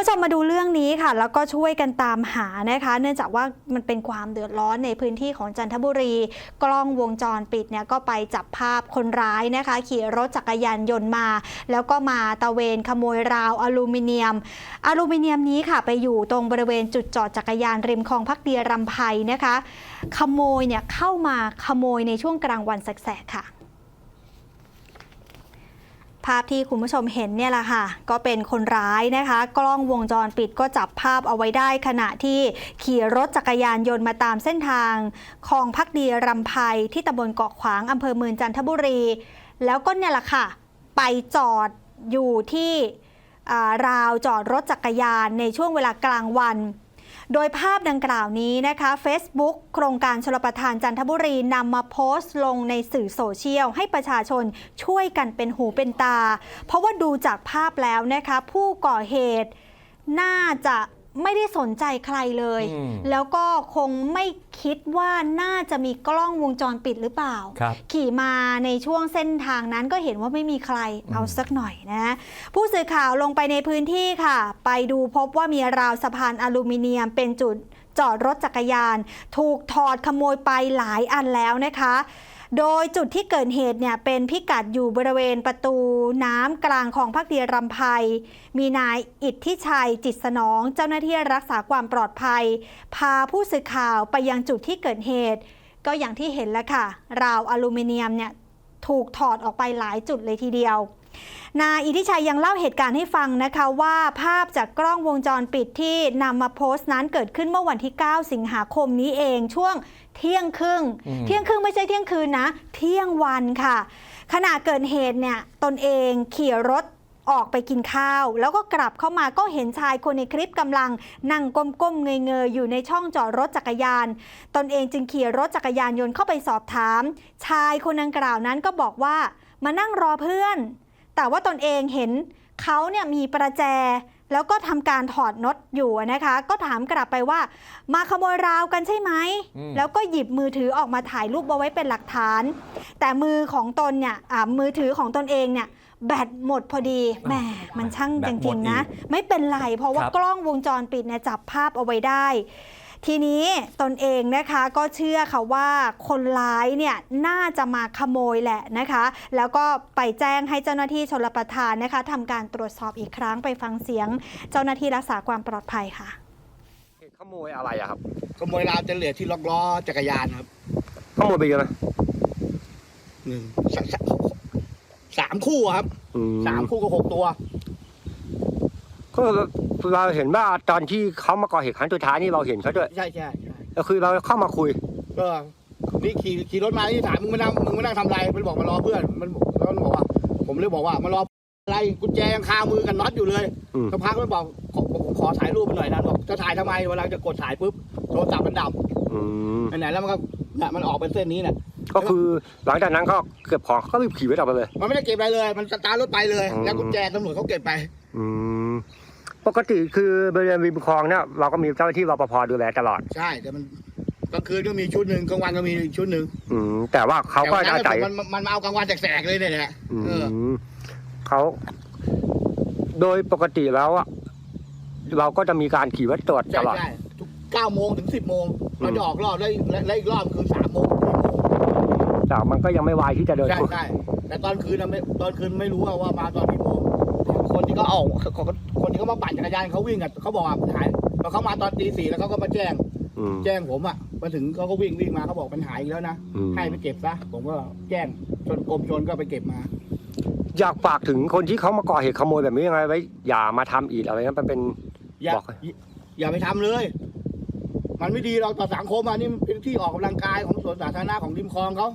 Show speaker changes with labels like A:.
A: ผู้ชมมาดูเรื่องนี้ค่ะ แล้วก็ช่วยกันตามหานะคะ เนื่องจากว่ามันเป็นความเดือดร้อนในพื้นที่ของจันทบุรี กล้องวงจรปิดเนี่ยก็ไปจับภาพคนร้ายนะคะ ขี่รถจักรยานยนต์มา แล้วก็มาตะเวนขโมยราวอลูมิเนียม อลูมิเนียมนี้ค่ะไปอยู่ตรงบริเวณจุดจอดจักรยานริมคลองพักดีรำไพนะคะ ขโมยเนี่ยเข้ามาขโมยในช่วงกลางวันแสกๆค่ะ ภาพที่คุณผู้ชมเห็นเนี่ยแหละค่ะ ก็เป็นคนร้ายนะคะ กล้องวงจรปิดก็จับภาพเอาไว้ได้ขณะที่ขี่รถจักรยานยนต์มาตามเส้นทางคลองพักดีรำไพที่ตำบลเกาะขวางอำเภอเมืองจันทบุรี แล้วก็เนี่ยแหละค่ะ ไปจอดอยู่ที่ราวจอดรถจักรยานในช่วงเวลากลางวัน โดยภาพดังกล่าวนี้นะคะ Facebook โครงการชลประทานจันทบุรีนำมาโพสต์ลงในสื่อโซเชียล ให้ประชาชนช่วยกันเป็นหูเป็นตา เพราะว่าดูจากภาพแล้วนะคะ ผู้ก่อเหตุน่าจะ ไม่ได้สนใจใครเลย
B: อืม
A: แล้วก็คงไม่คิดว่าน่าจะมีกล้องวงจรปิดหรือเปล่า
B: ครับ
A: ขี่มาในช่วงเส้นทางนั้นก็เห็นว่าไม่มีใครเอาสักหน่อยนะ ผู้สื่อข่าวลงไปในพื้นที่ค่ะ ไปดูพบว่ามีราวสะพานอลูมิเนียมเป็นจุดจอดรถจักรยาน ถูกถอดขโมยไปหลายอันแล้วนะคะ โดยจุดที่เกิดเหตุเนี่ยเป็นพิกัดอยู่บริเวณประตูน้ำกลางของพักดีรำไพมีนายอิทธิชัยจิตสนอง เจ้าหน้าที่รักษาความปลอดภัย พาผู้สื่อข่าวไปยังจุดที่เกิดเหตุ ก็อย่างที่เห็นแล้วค่ะ ราวอลูมิเนียมเนี่ยถูกถอดออกไปหลายจุดเลยทีเดียว นายอิทธิชัยยังเล่าเหตุการณ์ให้ฟังนะคะว่าภาพจากกล้องวงจรปิดที่นำมาโพสต์นั้นเกิดขึ้นเมื่อวันที่ 9 สิงหาคมนี้เองช่วงเที่ยงครึ่ง
B: อืม
A: เที่ยงครึ่งไม่ใช่เที่ยงคืนนะ เที่ยงวันค่ะ ขณะเกิดเหตุเนี่ยตนเองขี่รถออกไปกินข้าว แล้วก็กลับเข้ามาก็เห็นชายคนในคลิปกำลังนั่งก้มๆเงยๆอยู่ในช่องจอดรถจักรยาน ตนเองจึงขี่รถจักรยานยนต์เข้าไปสอบถาม ชายคนดังกล่าวนั้นก็บอกว่ามานั่งรอเพื่อน แต่ว่าตนเองเห็นเขาเนี่ยมีประแจ แล้วก็ทำการถอดน็อตอยู่นะคะ ก็ถามกลับไปว่า มาขโมยราวกันใช่ไหม
B: อืม
A: แล้วก็หยิบมือถือออกมาถ่ายรูปเอาไว้เป็นหลักฐาน แต่มือของตนเนี่ยอ่ามือถือของตนเองเนี่ยแบตหมดพอดีแหมมันช่าง
B: แบ
A: จ
B: ตหม
A: ริ
B: ด
A: งๆนะ
B: อีก
A: ไม่เป็นไรเพราะว่า
B: ครับ
A: กล้องวงจรปิดเนี่ยจับภาพเอาไว้ได้ ทีนี้ตนเองนะคะก็เชื่อค่ะว่าคนร้ายเนี่ยน่าจะมาขโมยแหละนะคะ แล้วก็ไปแจ้งให้เจ้าหน้าที่ชลประทานนะคะทำการตรวจสอบอีกครั้งไปฟังเสียง เจ้าหน้าที่รักษาความปลอดภัยค่ะ
C: เหตุขโมยอะไรอะครับ
D: ขโมยราวเจนเหลียที่ล็อกล้อจักรยานครับ
C: ขโมยไปเยอะไหม
D: หนึ่งสสสามคู่ครับ
C: อืม
D: สามคู่กับหกตัว
C: ก็ เราเห็นว่าตอนที่เขามาก่อเหตุครั้งสุดท้ายนี่เราเห็นเขาด้วย
D: ใช่ใช่ใช่
C: ก็คือเราเข้ามาคุย
D: ก็นี่ขี่ขี่รถมาที่ถามมึงมานั่งมึงมานั่งทำอะไรมันบอกมารอเพื่อนมันแล้วมันบอกว่า ผมเลยบอกว่ามารออะไรกุญแจยังคามือกันน็อตอยู่เลย
C: อืม
D: สักพักมันบอกขอผมขอถ่ายรูปหน่อยนะบอกจะถ่ายทำไมเวลาจะกดถ่ายปุ๊บโทรศัพท์มันดับ
C: อืม
D: ไหนๆแล้วมันก็เนี่ยมันออกเป็นเส้นนี้เนี่ย
C: ก็คือหลังจากนั้นก็เก็บของเขาก็รีบขี่รถออกไปเลย
D: มันไม่ได้เก็บอะไรเลย มันสตาร์ทรถไปเลย
C: อืม
D: แล้วกุญแจตำรวจเขาเก็บไป
C: อืม ปกติคือบริเวณริมคลองเนี่ยเราก็มีเจ้าหน้าที่รปภดูแลตลอด
D: ใช่ แต่มันกลางคืนก็มีชุดหนึ่งกลางวันก็มีอีกชุดหนึ่ง
C: อืมแต่ว่าเขาก็
D: แต่
C: อา
D: วัน
C: ศัย
D: นั้นมันมันมาเอากลางวันแสกๆเลยเนี่ยแหละ
C: อื
D: เออ
C: มเขาโดยปกติแล้วอะเราก็จะมีการขี่รถตรวจต
D: ใช่
C: ลอด
D: ใช่ทุกเก้าโมงถึงสิบโมง
C: อืม
D: เราจะออกรอบแล้วแล้วแล้วอีกรอบคือสามโมง
C: แต่มันก็ยังไม่วายที่จะเดิน
D: ใช่ใช่แต่ตอนคืนนะไม่ตอนคืนไม่รู้ว่าว่ามาตอนกี่โมง คนที่เขาเอาคนคนที่เขามาปั่นจักรยานเขาวิ่งอะเขาบอกว่ามันหายพอเขามาตอนตีสี่แล้วเขาก็มาแจ้ง
C: อืม
D: แจ้งผมอะมาถึงเขาก็วิ่งวิ่งมาเขาบอกมันหายอีกแล้วนะ
C: อืม
D: ให้ไปเก็บซะผมก็แจ้งชนกรมชนก็ไปเก็บมา
C: อยากฝากถึงคนที่เขามาก่อเหตุขโมยแบบนี้ยังไงไว้ อย่ามาทำอีกอะไรนั้นมันเป็น
D: อย่า
C: บอก
D: อย่าอย่าไปทำเลย มันไม่ดีเราต่อสังคมอะนี่มันเป็นที่ออกกำลังกายของสวนสาธารณะของริมคลองเขา